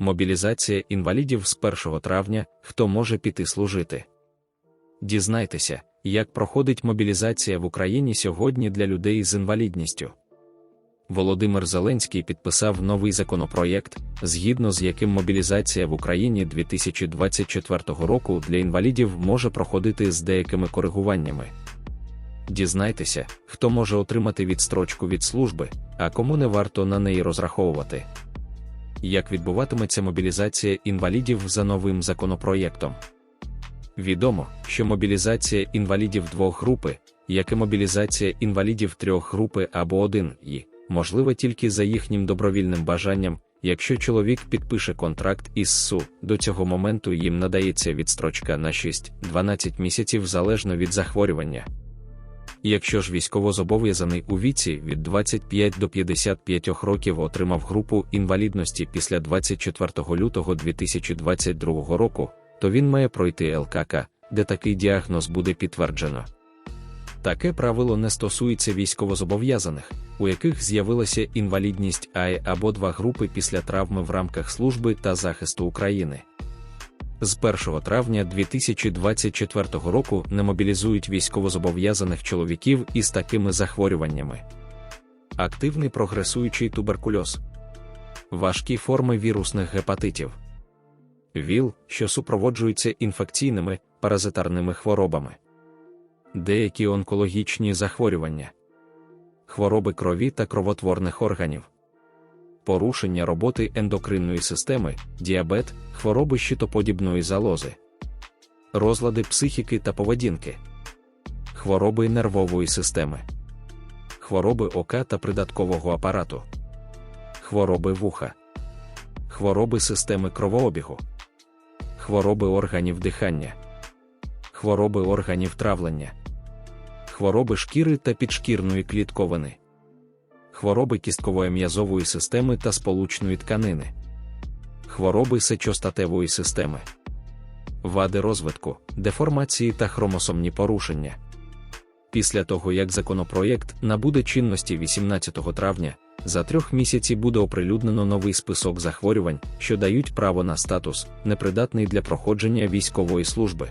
Мобілізація інвалідів з 1 травня, хто може піти служити. Дізнайтеся, як проходить мобілізація в Україні сьогодні для людей з інвалідністю. Володимир Зеленський підписав новий законопроєкт, згідно з яким мобілізація в Україні 2024 року для інвалідів може проходити з деякими коригуваннями. Дізнайтеся, хто може отримати відстрочку від служби, а кому не варто на неї розраховувати. Як відбуватиметься мобілізація інвалідів за новим законопроєктом? Відомо, що мобілізація інвалідів двох групи, як і мобілізація інвалідів трьох групи або один і, можлива тільки за їхнім добровільним бажанням, якщо чоловік підпише контракт із СУ, до цього моменту їм надається відстрочка на 6-12 місяців залежно від захворювання. Якщо ж військовозобов'язаний у віці від 25 до 55 років отримав групу інвалідності після 24 лютого 2022 року, то він має пройти ЛКК, де такий діагноз буде підтверджено. Таке правило не стосується військовозобов'язаних, у яких з'явилася інвалідність АЕ або два групи після травми в рамках служби та захисту України. З 1 травня 2024 року не мобілізують військовозобов'язаних чоловіків із такими захворюваннями. Активний прогресуючий туберкульоз, важкі форми вірусних гепатитів, ВІЛ, що супроводжуються інфекційними паразитарними хворобами, деякі онкологічні захворювання, хвороби крові та кровотворних органів порушення роботи ендокринної системи, діабет, хвороби щитоподібної залози, розлади психіки та поведінки, хвороби нервової системи, хвороби ока та придаткового апарату, хвороби вуха, хвороби системи кровообігу, хвороби органів дихання, хвороби органів травлення, хвороби шкіри та підшкірної клітковини хвороби кісткової м'язової системи та сполучної тканини, хвороби сечостатевої системи, вади розвитку, деформації та хромосомні порушення. Після того, як законопроєкт набуде чинності 18 травня, за трьох місяці буде оприлюднено новий список захворювань, що дають право на статус, непридатний для проходження військової служби.